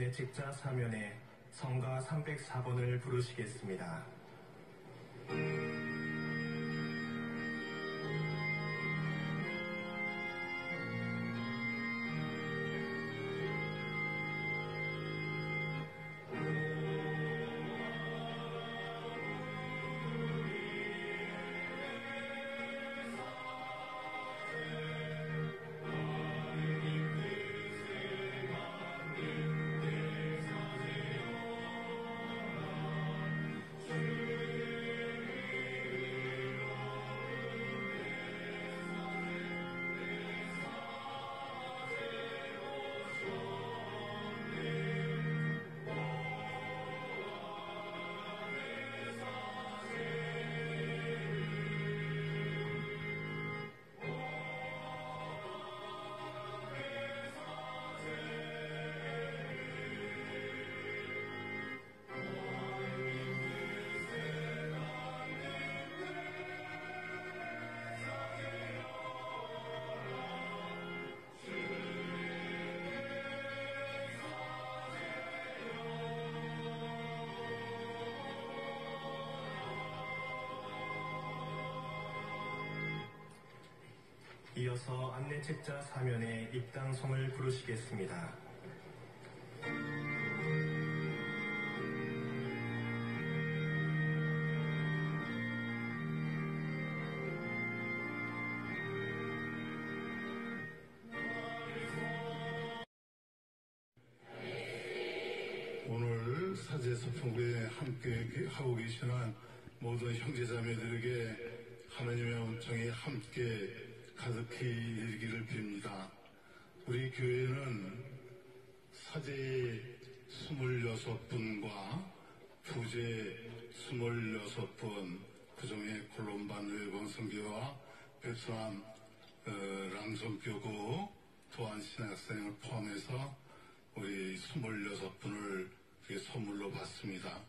안내책자 사면에 성가 304번을 부르시겠습니다. 이어서 안내 책자 사면에 입당송을 부르시겠습니다. 오늘 사제 소풍부에 함께 하고 계시는 모든 형제자매들에게 하나님의 음성이 함께 가득히 일기를 빕니다. 우리 교회는 사제 26분과 부제 26분, 그중에 콜롬반 외번 성교와 베트남 어, 랑성교구 도안 신학생을 포함해서 우리 26분을 선물로 받습니다.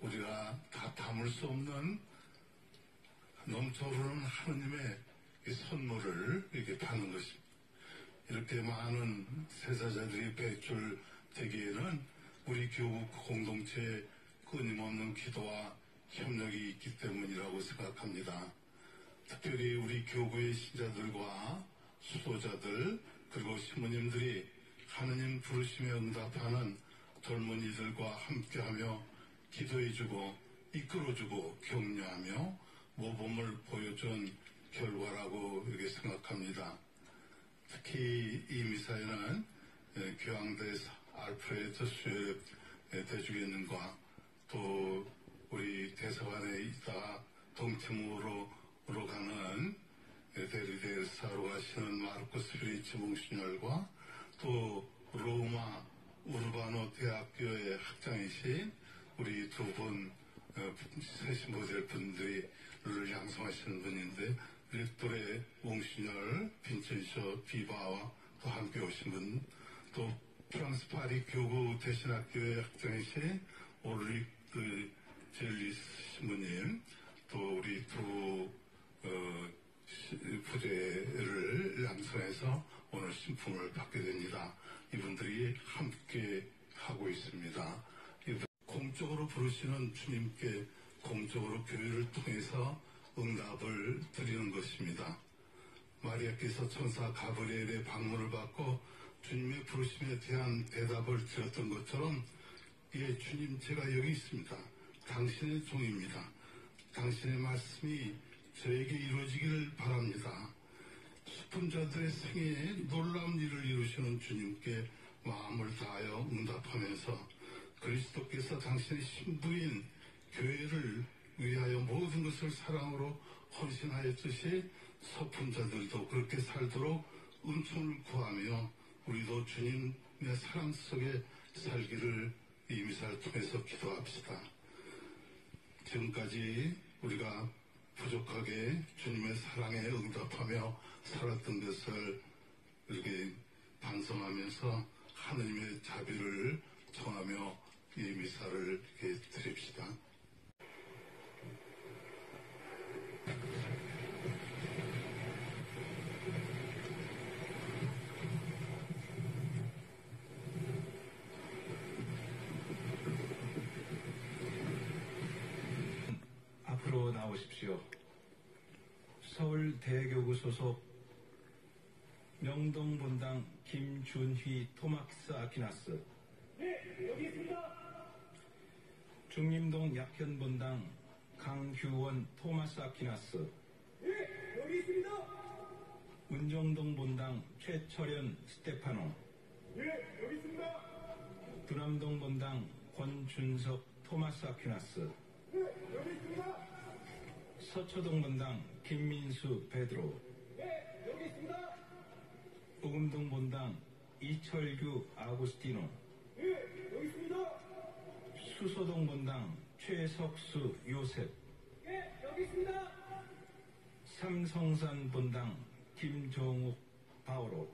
우리가 다 담을 수 없는 넘쳐흐르는 하느님의 이 선물을 이렇게 받는 것입니다. 이렇게 많은 세사자들이 배출되기에는 우리 교국 공동체의 끊임없는 기도와 협력이 있기 때문이라고 생각합니다. 특별히 우리 교구의 신자들과 수도자들 그리고 신부님들이 하느님 부르심에 응답하는 젊은이들과 함께하며 기도해주고 이끌어주고 격려하며 모범을 보여준 결과라고 이렇게 생각합니다. 특히 이 미사에는 교황대 알프레드 수협 대주교님과 또 우리 대사관에 있다 동tem으로 가는 데리데사로 가시는 마르코스 브리치 몽신열과 또 로마 우르바노 대학교의 학장이신 우리 두분 세신 모델 분들이 를 양성하시는 분인데 또래 몽신열 빈첸쇼 비바와 또 함께 오신 분, 또 프랑스 파리 교구 대신학교의 학장이신 그 젤리스 신부님, 또 우리 두 어, 부재를 양성해서 오늘 신품을 받게 됩니다. 이분들이 함께 하고 있습니다. 공적으로 부르시는 주님께 공적으로 교회를 통해서 응답을 드리는 것입니다. 마리아께서 천사 가브리엘의 방문을 받고 주님의 부르심에 대한 대답을 드렸던 것처럼 예 주님 제가 여기 있습니다. 당신의 종입니다. 당신의 말씀이 저에게 이루어지기를 바랍니다. 슬픈 자들의 생애에 놀라운 일을 이루시는 주님께 마음을 다하여 응답하면서 그리스도께서 당신의 신부인 교회를 위하여 모든 것을 사랑으로 헌신하였듯이 서푼 자들도 그렇게 살도록 은총을 구하며 우리도 주님의 사랑 속에 살기를 이 미사를 통해서 기도합시다. 지금까지 우리가 부족하게 주님의 사랑에 응답하며 살았던 것을 이렇게 반성하면서 하느님의 자비를 청하며 이 미사를 드립시다. 오십시오. 서울 대교구 소속 명동 본당 김준휘 토마스 아키나스. 중림동 약현 본당 강규원 토마스 아키나스. 문정동 본당 최철현 스테파노. 두남동 본당 권준석 토마스 아퀴나스. 서초동 본당 김민수 베드로. 우금동 본당 이철규 아구스티노. 수소동 본당 최석수 요셉. 삼성산 본당 김종욱 바오로.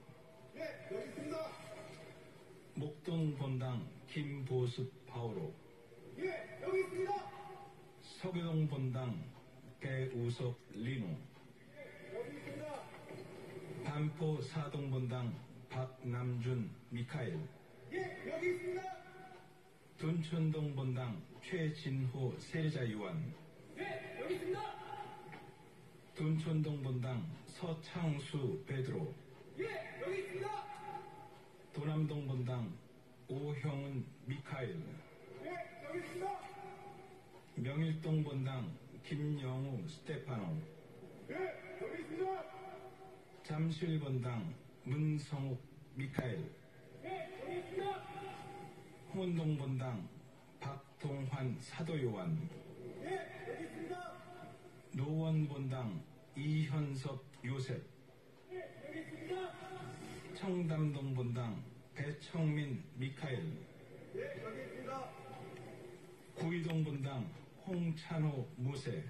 목동 본당 김보습 바오로. 서교동 본당 배우석 리노. 반포 사동 본당 박남준 미카엘. 둔천동 본당 최진호 세자 요한. 둔천동 본당 서창수 베드로. 도남동 본당 오형은 미카엘. 명일동 본당 김영우 스테파노. 잠실 본당 문성욱 미카엘. 홍원동 본당 박동환 사도요한. 노원 본당 이현섭 요셉. 청담동 본당 배청민 미카엘. 구이동 본당 홍찬호 무세.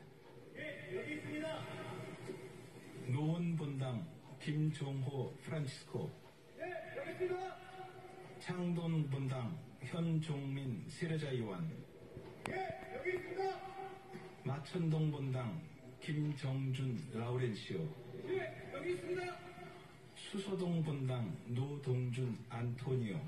노원 본당 김종호 프란치스코. 창돈 본당 현종민 세례자 요한. 마천동 본당 김정준 라우렌시오. 수소동 본당 노동준 안토니오.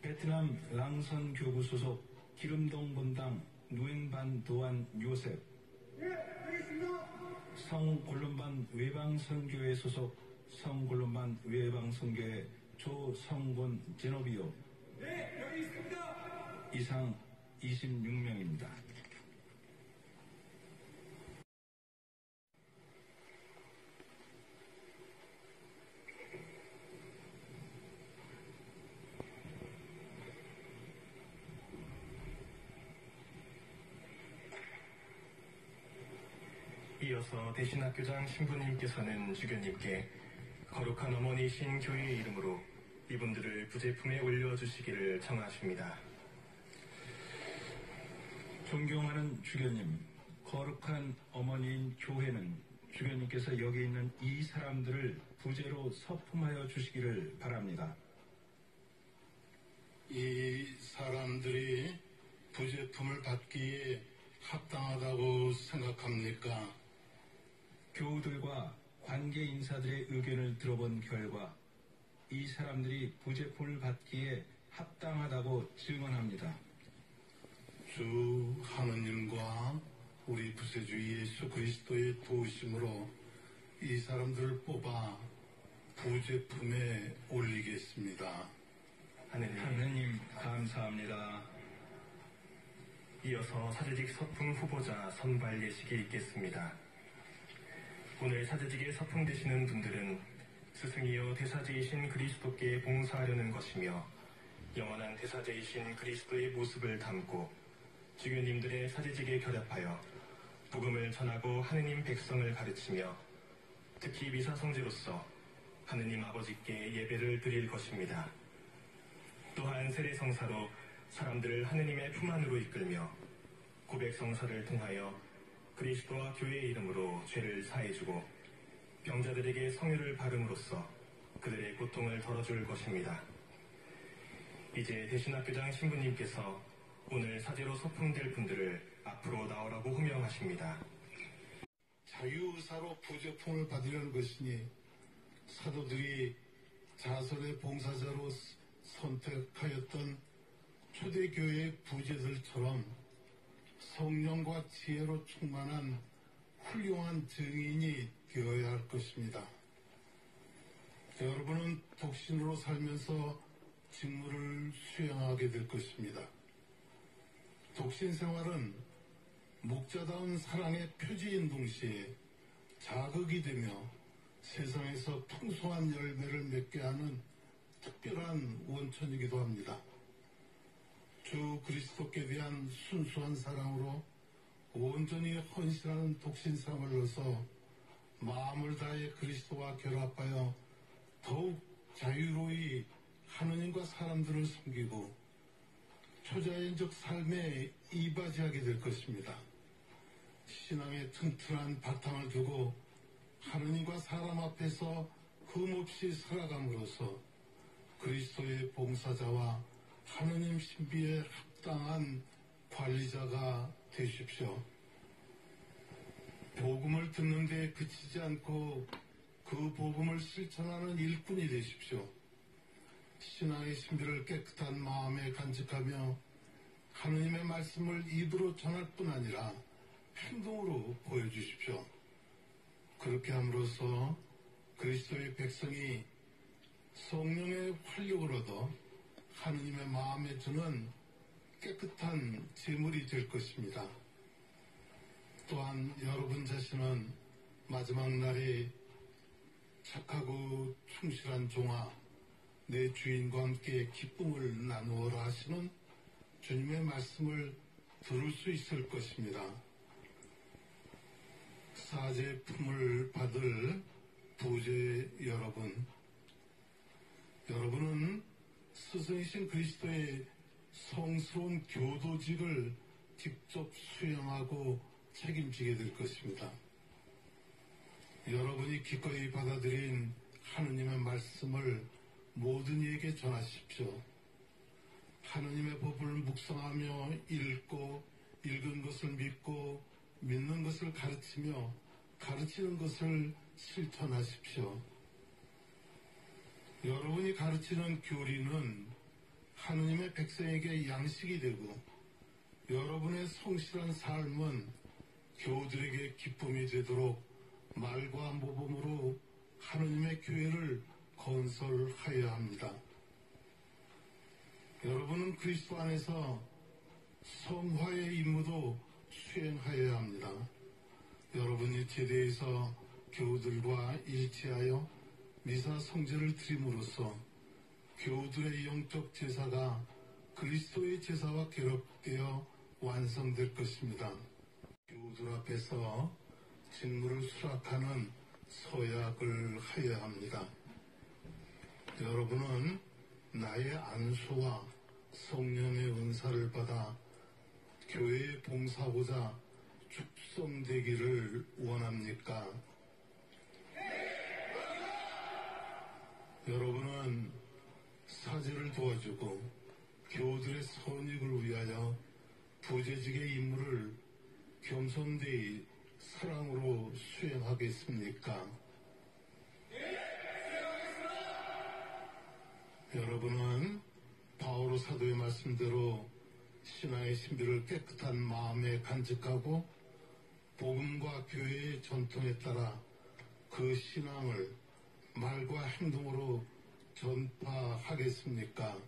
베트남 랑선 교구 소속 기름동 본당 누행반 도안 요셉. 성골룸반 외방선교회 소속 성골룸반 외방선교회 조성곤 제노비오. 이상 26명입니다. 이어서 대신학교장 신부님께서는 주교님께 거룩한 어머니신 교회의 이름으로 이분들을 부제품에 올려주시기를 청하십니다. 존경하는 주교님, 거룩한 어머니인 교회는 주교님께서 여기 있는 이 사람들을 부제로 서품하여 주시기를 바랍니다. 이 사람들이 부제품을 받기에 합당하다고 생각합니까? 교우들과 관계 인사들의 의견을 들어본 결과 이 사람들이 부제품을 받기에 합당하다고 증언합니다. 주 하느님과 우리 부세주 예수 그리스도의 도우심으로 이 사람들을 뽑아 부제품에 올리겠습니다. 하느님, 하느님 감사합니다. 이어서 사제직 서품 후보자 선발 예식이 있겠습니다. 오늘 사제직에 서품되시는 분들은 스승이여 대사제이신 그리스도께 봉사하려는 것이며 영원한 대사제이신 그리스도의 모습을 담고 주교님들의 사제직에 결합하여 복음을 전하고 하느님 백성을 가르치며 특히 미사성제로서 하느님 아버지께 예배를 드릴 것입니다. 또한 세례성사로 사람들을 하느님의 품 안으로 이끌며 고백성사를 통하여 그리스도와 교회의 이름으로 죄를 사해주고 병자들에게 성유를 바름으로써 그들의 고통을 덜어줄 것입니다. 이제 대신학교장 신부님께서 오늘 사제로 소품될 분들을 앞으로 나오라고 호명하십니다. 자유의사로 부제품을 받으려는 것이니 사도들이 자설의 봉사자로 선택하였던 초대교회 부제들처럼 성령과 지혜로 충만한 훌륭한 증인이 되어야 할 것입니다. 여러분은 독신으로 살면서 직무를 수행하게 될 것입니다. 독신 생활은 목자다운 사랑의 표지인 동시에 자극이 되며 세상에서 풍성한 열매를 맺게 하는 특별한 원천이기도 합니다. 주 그리스도께 대한 순수한 사랑으로 온전히 헌신하는 독신생활로서 마음을 다해 그리스도와 결합하여 더욱 자유로이 하느님과 사람들을 섬기고 초자연적 삶에 이바지하게 될 것입니다. 신앙의 튼튼한 바탕을 두고 하느님과 사람 앞에서 흠없이 살아감으로써 그리스도의 봉사자와 하느님 신비에 합당한 관리자가 되십시오. 복음을 듣는 데 그치지 않고 그 복음을 실천하는 일꾼이 되십시오. 신앙의 신비를 깨끗한 마음에 간직하며 하느님의 말씀을 입으로 전할 뿐 아니라 행동으로 보여주십시오. 그렇게 함으로써 그리스도의 백성이 성령의 얻어 하느님의 마음에 주는 깨끗한 제물이 될 것입니다. 또한 여러분 자신은 마지막 날에 착하고 충실한 종아, 내 주인과 함께 기쁨을 나누어라 하시는 주님의 말씀을 들을 수 있을 것입니다. 사제 품을 받을 부제 여러분, 여러분은 스승이신 그리스도의 성스러운 교도직을 직접 수행하고 책임지게 될 것입니다. 여러분이 기꺼이 받아들인 하느님의 말씀을 모든 이에게 전하십시오. 하느님의 법을 묵상하며 읽고 읽은 것을 믿고 믿는 것을 가르치며 가르치는 것을 실천하십시오. 여러분이 가르치는 교리는 하느님의 백성에게 양식이 되고 여러분의 성실한 삶은 교우들에게 기쁨이 되도록 말과 모범으로 하느님의 교회를 건설하여야 합니다. 여러분은 그리스도 안에서 성화의 임무도 수행하여야 합니다. 여러분이 제대에서 교우들과 일치하여 미사 성제를 드림으로써 교우들의 영적 제사가 그리스도의 제사와 결합되어 완성될 것입니다. 교우들 앞에서 직무를 수락하는 서약을 하여야 합니다. 여러분은 나의 안수와 성령의 은사를 받아 교회에 봉사하고자 축성되기를 원합니까? 여러분은 사제를 도와주고 교우들의 선익을 위하여 부재직의 임무를 겸손되이 사랑으로 수행하겠습니까? 여러분은 바오로 사도의 말씀대로 신앙의 신비를 깨끗한 마음에 간직하고 복음과 교회의 전통에 따라 그 신앙을 말과 행동으로 전파하겠습니까?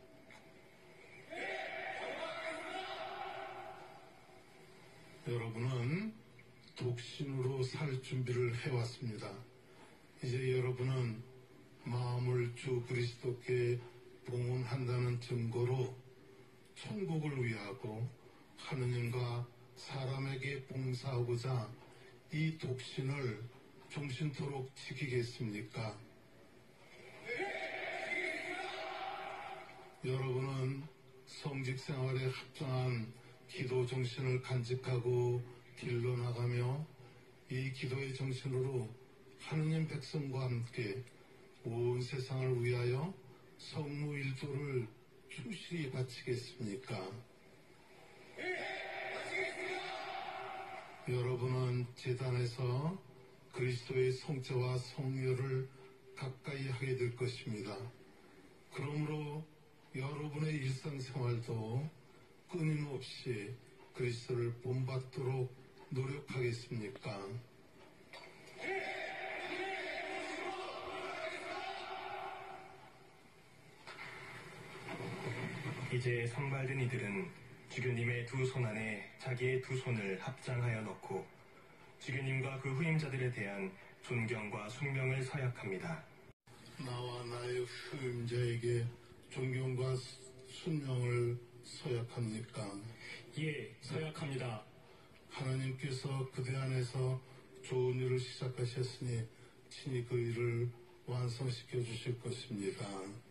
여러분은 독신으로 살 준비를 해왔습니다. 이제 여러분은 마음을 주 그리스도께 봉헌한다는 증거로 천국을 위하고 하느님과 사람에게 봉사하고자 이 독신을 종신토록 지키겠습니까? 여러분은 성직 생활에 합당한 기도 정신을 간직하고 길러 나가며 이 기도의 정신으로 하느님 백성과 함께 온 세상을 위하여 성무 일도를 충실히 바치겠습니까? 여러분은 재단에서 그리스도의 성체와 성녀를 가까이 하게 될 것입니다. 그러므로 여러분의 일상생활도 끊임없이 그리스도를 본받도록 노력하겠습니까? 이제 선발된 이들은 주교님의 두 손 안에 자기의 두 손을 합장하여 넣고 주교님과 그 후임자들에 대한 존경과 숙명을 서약합니다. 나와 나의 후임자에게 존경과 순명을 서약합니까? 예, 서약합니다. 하나님께서 그대 안에서 좋은 일을 시작하셨으니 친히 그 일을 완성시켜 주실 것입니다. 입니다.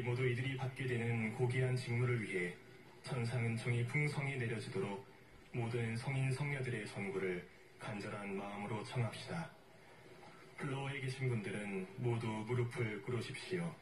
우리 모두 이들이 받게 되는 고귀한 직무를 위해 천상은총이 풍성히 내려지도록 모든 성인 성녀들의 선구를 간절한 마음으로 청합시다. 플로어에 계신 분들은 모두 무릎을 꿇으십시오.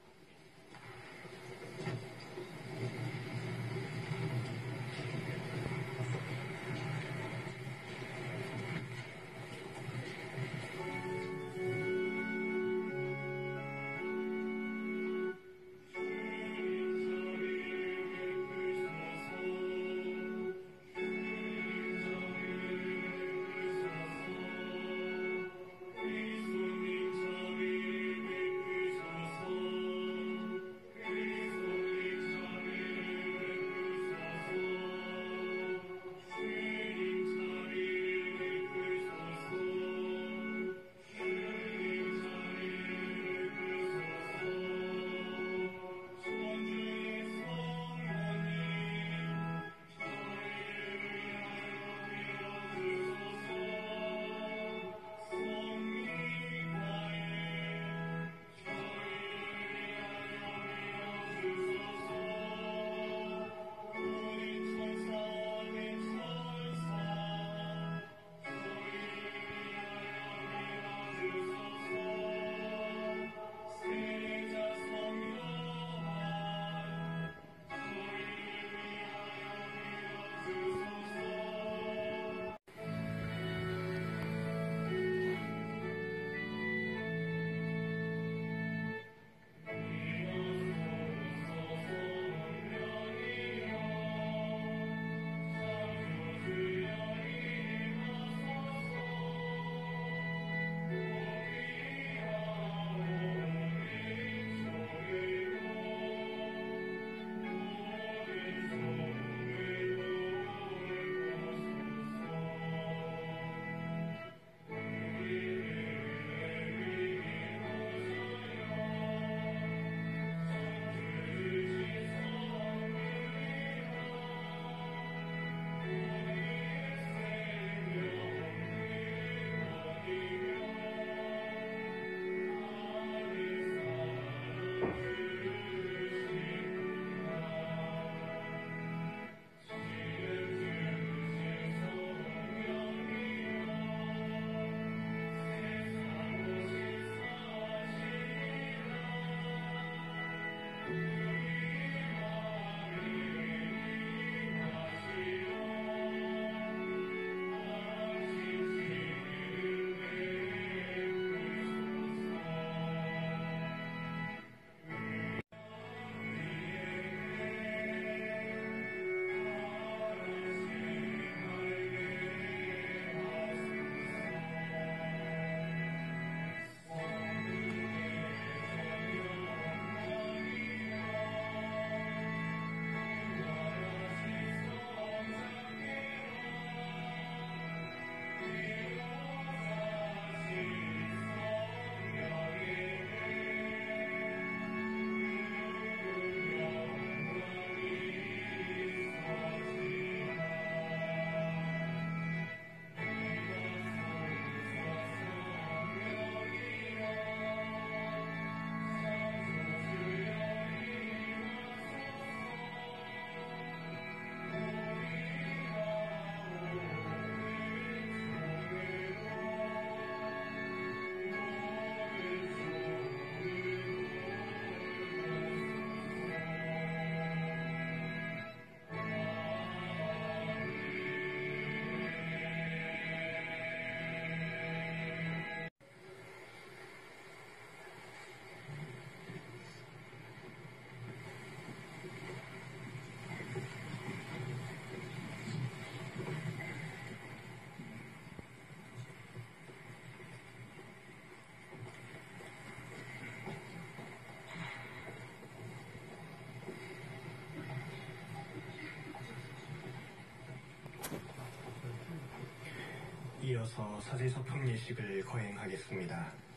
이어서 사제서품 예식을 거행하겠습니다.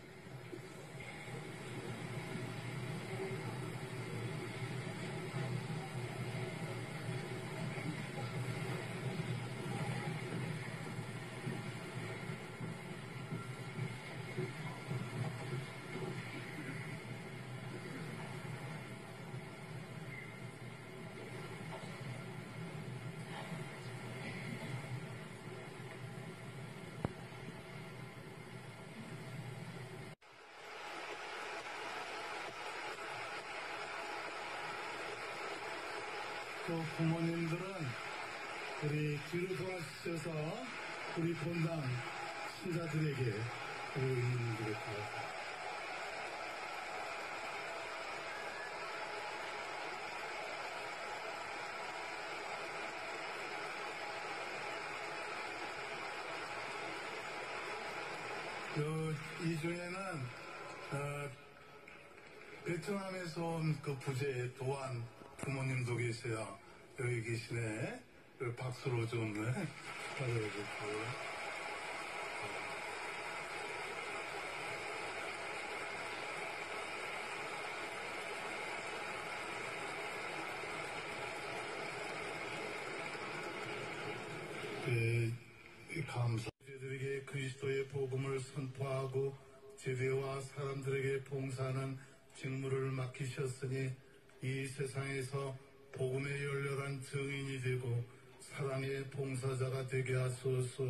또 부모님들은 우리 뒤로 돌아주셔서 우리 본당 신자들에게 어른들에게 그, 이 중에는, 어, 베트남에서 온 그 부재 도안 부모님도 계세요. 여기 계시네. 그 박수로 좀, 네, 축하드려주고. 그, 감사. 제들에게 그리스도의 복음을 선포하고 제대와 사람들에게 봉사하는 직무를 맡기셨으니 이 세상에서 복음의 열렬한 증인이 되고 사랑의 봉사자가 되게 하소서.